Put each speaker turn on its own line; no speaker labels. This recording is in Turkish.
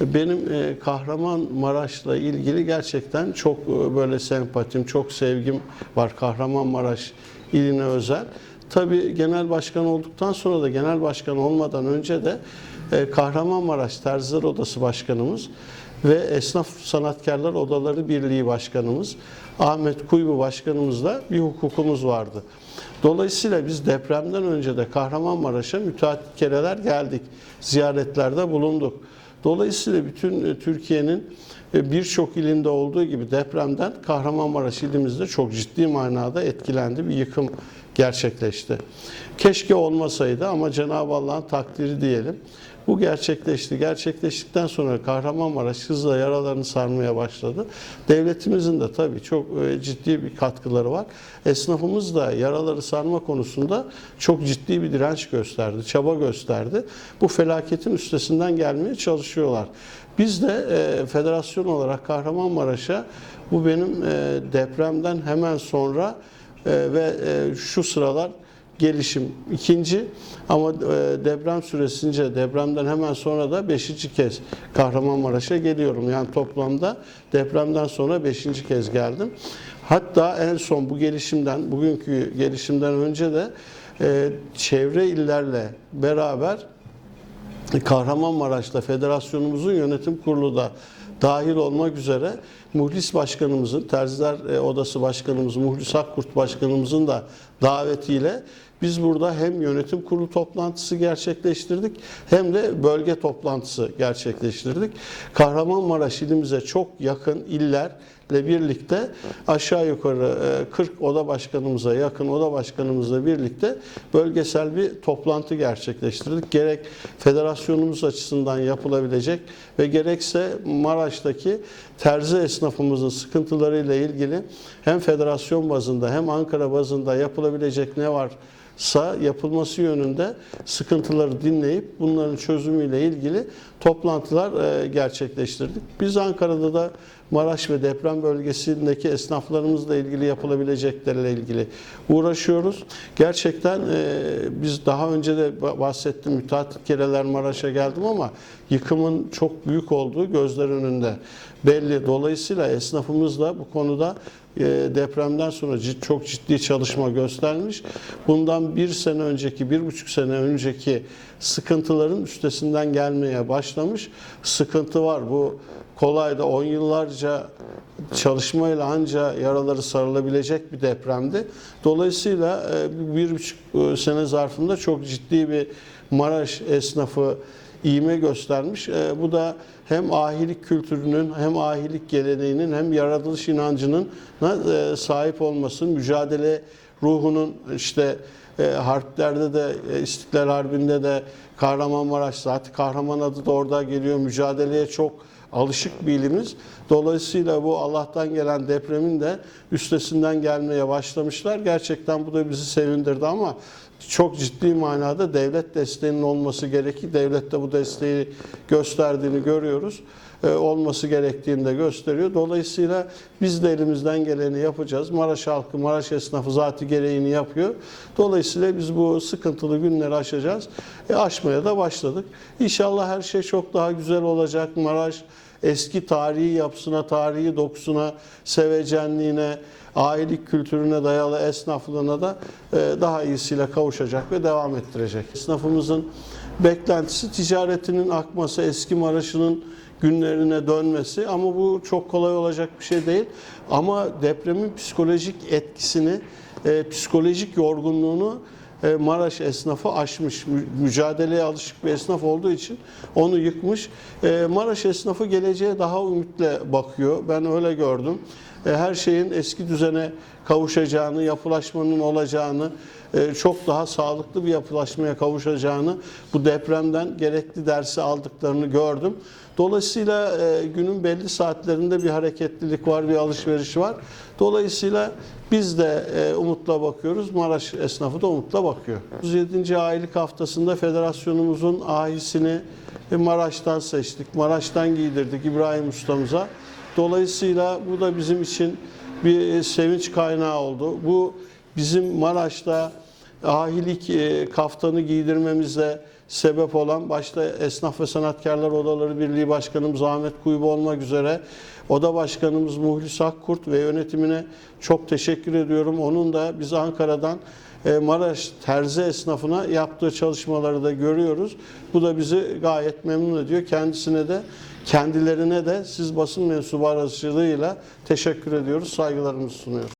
Benim e, Kahramanmaraş'la ilgili gerçekten çok e, böyle sempatim, çok sevgim var Kahramanmaraş iline özel. Tabii genel başkan olduktan sonra da genel başkan olmadan önce de e, Kahramanmaraş Terziler Odası Başkanımız ve Esnaf Sanatkarlar Odaları Birliği Başkanımız Ahmet Kuybu Başkanımızla bir hukukumuz vardı. Dolayısıyla biz depremden önce de Kahramanmaraş'a müteahhit kereler geldik. Ziyaretlerde bulunduk. Dolayısıyla bütün e, Türkiye'nin e, birçok ilinde olduğu gibi depremden Kahramanmaraş ilimizde çok ciddi manada etkilendi. Bir yıkım gerçekleşti. Keşke olmasaydı ama Cenab-ı Allah'ın takdiri diyelim. Bu gerçekleşti. Gerçekleştikten sonra Kahramanmaraş hızla yaralarını sarmaya başladı. Devletimizin de tabii çok e, ciddi bir katkıları var. Esnafımız da yaraları sarma konusunda çok ciddi bir direnç gösterdi, çaba gösterdi. Bu felaketin üstesinden gelmeye çalışıyorlar. Biz de e, federasyon olarak Kahramanmaraş'a bu benim e, depremden hemen sonra ve e, şu sıralar gelişim ikinci ama e, deprem süresince depremden hemen sonra da beşinci kez Kahramanmaraş'a geliyorum. Yani toplamda depremden sonra beşinci kez geldim. Hatta en son bu gelişimden, bugünkü gelişimden önce de e, çevre illerle beraber Kahramanmaraş'ta federasyonumuzun yönetim kurulu da dahil olmak üzere Muhlis Başkanımızın, Terziler e, Odası Başkanımız Muhlis Akkurt Başkanımızın da davetiyle biz burada hem yönetim kurulu toplantısı gerçekleştirdik hem de bölge toplantısı gerçekleştirdik. Kahramanmaraş ilimize çok yakın illerle birlikte aşağı yukarı e, 40 oda başkanımıza yakın oda başkanımızla birlikte bölgesel bir toplantı gerçekleştirdik. Gerek federasyonumuz açısından yapılabilecek ve gerekse Maraş'taki terzi esnafımızın sıkıntılarıyla ilgili hem federasyon bazında hem Ankara bazında yapılabilecek ne var sa yapılması yönünde sıkıntıları dinleyip bunların çözümüyle ilgili toplantılar e, gerçekleştirdik. Biz Ankara'da da Maraş ve deprem bölgesindeki esnaflarımızla ilgili yapılabileceklerle ilgili uğraşıyoruz. Gerçekten e, biz daha önce de bahsettim müteahhit kereler Maraş'a geldim ama yıkımın çok büyük olduğu gözler önünde belli. Dolayısıyla esnafımız da bu konuda depremden sonra çok ciddi çalışma göstermiş. Bundan bir sene önceki, bir buçuk sene önceki sıkıntıların üstesinden gelmeye başlamış. Sıkıntı var. Bu kolay da 10 yıllarca çalışmayla anca yaraları sarılabilecek bir depremdi. Dolayısıyla e, bir buçuk e, sene zarfında çok ciddi bir Maraş esnafı iğme göstermiş. E, Bu da hem ahilik kültürünün hem ahilik geleneğinin hem yaratılış inancının e, sahip olmasının mücadele ruhunun işte e, harplerde de e, İstiklal Harbi'nde de Kahramanmaraş zaten kahraman adı da orada geliyor. Mücadeleye çok alışık bir ilimiz. Dolayısıyla bu Allah'tan gelen depremin de üstesinden gelmeye başlamışlar. Gerçekten bu da bizi sevindirdi ama çok ciddi manada devlet desteğinin olması gerekir. Devlet de bu desteği gösterdiğini görüyoruz. Ee, olması gerektiğini de gösteriyor. Dolayısıyla biz de elimizden geleni yapacağız. Maraş halkı, Maraş esnafı zaten gereğini yapıyor. Dolayısıyla biz bu sıkıntılı günleri aşacağız. E, aşmaya da başladık. İnşallah her şey çok daha güzel olacak. Maraş eski tarihi yapısına, tarihi dokusuna, sevecenliğine, ailelik kültürüne dayalı esnaflığına da e, daha iyisiyle kavuşacak ve devam ettirecek. Esnafımızın beklentisi ticaretinin akması, eski Maraş'ının günlerine dönmesi ama bu çok kolay olacak bir şey değil. Ama depremin psikolojik etkisini, e, psikolojik yorgunluğunu Maraş esnafı aşmış. Mü- Mücadeleye alışık bir esnaf olduğu için onu yıkmış. E, Maraş esnafı geleceğe daha ümitle bakıyor. Ben öyle gördüm. E, Her şeyin eski düzene kavuşacağını, yapılaşmanın olacağını, e, çok daha sağlıklı bir yapılaşmaya kavuşacağını, bu depremden gerekli dersi aldıklarını gördüm. Dolayısıyla e, günün belli saatlerinde bir hareketlilik var, bir alışveriş var. Dolayısıyla biz de e, umutla bakıyoruz. Maraş esnafı da umutla bakıyor. 37. aylık haftasında federasyonumuzun ahisini e, Maraş'tan seçtik. Maraş'tan giydirdik İbrahim ustamıza. Dolayısıyla bu da bizim için bir sevinç kaynağı oldu. Bu bizim Maraş'ta ahilik e, kaftanı giydirmemizle sebep olan başta Esnaf ve Sanatkarlar Odaları Birliği Başkanımız Ahmet Kuyubu olmak üzere Oda Başkanımız Muhlis Akkurt ve yönetimine çok teşekkür ediyorum. Onun da biz Ankara'dan e, Maraş terzi esnafına yaptığı çalışmaları da görüyoruz. Bu da bizi gayet memnun ediyor. Kendisine de kendilerine de siz basın mensubu aracılığıyla teşekkür ediyoruz. Saygılarımızı sunuyoruz.